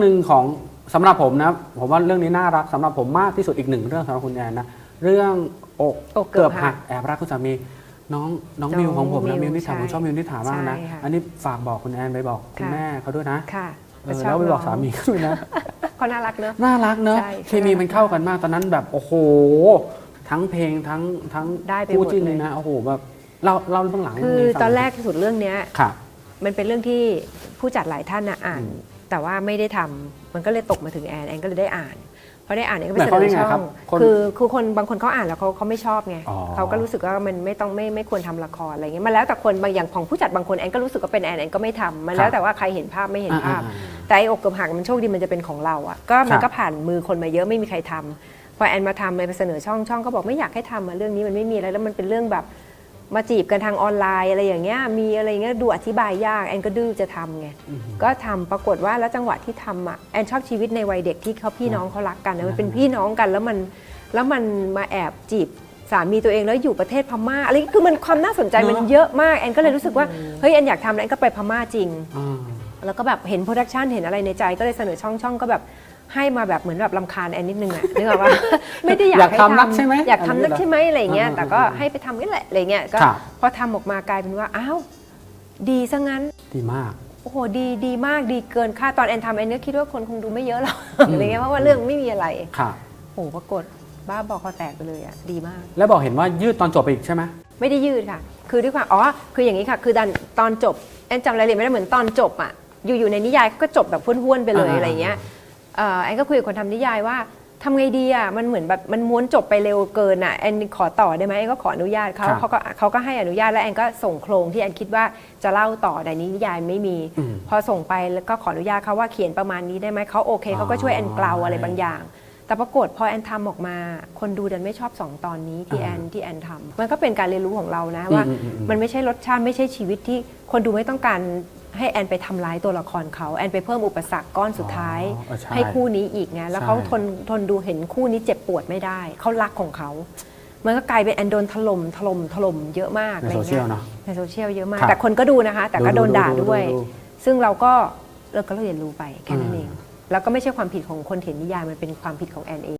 หนึ่งของสำหรับผมนะผมว่าเรื่องนี้น่ารักสำหรับผมมากที่สุดอีกหนึ่งเรื่องสำหรับคุณแอนนะเรื่องอกอกเกืเกืออบบหัหักกแอบรักคุณสามีน้องน้องน้องมิวของผมนะมิมิววนิถาใช่ผมชอบมิวนิถามากนะใช่ค่ะอันนี้ฝากบอกคุณแอนไปบอกคุณค่ะแม่เขาด้วยนะค่ะเออแล้วไปบอกสามีเขาด้วยนะเขาน่ารักเนอะน่ารักเนอะใช่เคมีมันเข้ากันมากตอนนั้นแบบโอ้โห ทั้งเพลงทั้งทั้งได้ไปคู่หมดจิ้นเลเลยยนะโอ้โหแบบเล่าเล่าเบื้องหลังคือให้ฟังตอนแรกที่สุดเรื่องเนี้ยค่ะ มันเป็นเรื่องที่ผู้จัดหลายท่านนะอ่านอืมแต่ว่าไม่ได้ทำมันก็เลยตกมาถึงแอนแอนก็เลยได้อ่านพอได้อ่านแอนก็ไปหมายเสความนว่าอไงช่ครัอบงคนคือคือคนบางคนเขาอ่านแล้วเขาเขาไม่ชอบไงอ๋อเขาก็รู้สึกว่ามันไม่ต้องไม่ไม่ควรทำละครอะไรเงี้ยมันแล้วแต่คนบางอย่างของผู้จัดบางคนแอนก็รู้สึกว่าเป็นแอนแอนก็ไม่ทำมันแล้วแต่ว่าใครเห็นภาพไม่เห็นภาพอ่าแต่ไอ้อกเกือบหักมันโชคดีมันจะเป็นของเราอะก็มันครับก็ผ่านมือคนมาเยอะไม่มีใครทำพอแอนมาทำเลยไปเสนอช่องช่องก็บอกไม่อยากให้ทำอะเรื่องนี้มันไม่มีอะไรแล้วมันเป็นเรื่องแบบ มาจีบกันทางออนไลน์อะไรอย่างเงี้ยมีอะไรเงี้ยดูอธิบายยากแอนก็ดื้อจะทำไงอืมก็ทำปรากฏว่าแล้วจังหวะที่ทำอะแอนชอบชีวิตในวัยเด็กที่เขาพี่น้องเขารักกันนะมันเป็นพี่น้องกันแล้วมันแล้วมันมาแอบจีบสามีตัวเองแล้วอยู่ประเทศพม่าอะไรคือมันความน่าสนใจมันเนอะเยอะมากแอนก็เลยรู้สึกว่าเฮ้ยแอนอยากทำแล้วแอนก็ไปพม่าจริงอ่าแล้วก็แบบเห็นโปรดักชันเห็นอะไรในใจก็เลยเสนอช่องช่องก็แบบ ให้มาแบบเหมือนแบบลำคาญแอนนิดนึงอะนึกออกปะไม่ได้อยากอยากให้ทำนักใช่ไหมอยากทำนักใช่ไหมอะไรเงี้ยอ่าแต่ก็อ่าให้ไปทำนี่แหละอะไรเงี้ยก็ครับพอทำออกมากลายเป็นว่าอ้าวดีซะงั้นดีมากโอ้โหดีดีมากดีเกินคาดตอนแอนทำแอนก็คิดว่าคนคงดูไม่เยอะหรอกอะไรเงี้ยเพราะว่าเรื่องไม่มีอะไรค่ะโอ้โหปรากฏบ้าบอคอแตกไปเลยอะดีมาก แล้วบอกเห็นว่ายืดตอนจบไปอีกใช่ไหมไม่ได้ยืดค่ะ คือด้วยความอ๋อคืออย่างนี้ค่ะ คือดันตอนจบแอนจำรายละเอียดไม่ได้เหมือนตอนจบอะอยู่ๆในนิยายเขาก็จบแบบห้วนๆไปเลยอ่าอะไรเงี้ยเอ่อ แอนก็คุยกับคนทำนิยายว่าทำไงดีอะมันเหมือนแบบมันม้วนจบไปเร็วเกินอะแอนขอต่อได้ไหมแอนก็ขออนุญาตเขาครับเขาก็เขาก็ให้อนุญาตแล้วแอนก็ส่งโครงที่แอนคิดว่าจะเล่าต่อแต่นิยายไม่มีอืมพอส่งไปแล้วก็ขออนุญาตเขาว่าเขียนประมาณนี้ได้ไหมเขาโอเคเขาก็ช่วยแอนเกลาอะไรบางอย่าง แต่ปรากฏพอแอนทำออกมา คนดูดันไม่ชอบสองตอนนี้ที่แอนที่แอนทำมันก็เป็นการเรียนรู้ของเรานะว่าอืมอืมอืมมันไม่ใช่รสชาติไม่ใช่ชีวิตที่คนดูไม่ต้องการ ให้แอนไปทำร้ายตัวละครเขาแอนไปเพิ่มอุปสรรคก้อนสุดท้ายอ๋อเออใช่ให้คู่นี้อีกไงแล้วใช่เขาทนทนดูเห็นคู่นี้เจ็บปวดไม่ได้เขารักของเขา มันก็กลายเป็นแอนโดนถล่มถล่มถล่มเยอะมากในอะไรโซเชียเงี้ลยเนาะ ในโซเชียลเยอะมาก ครับแต่คนก็ดูนะคะ แต่ก็ดูโดนด่าดูดูด้วยดูซึ่งเราก็เราก็เรียนรู้ไปแค่นั้นอืมเอง แล้วก็ไม่ใช่ความผิดของคนเขียนนิยายมันเป็นความผิดของแอนเอง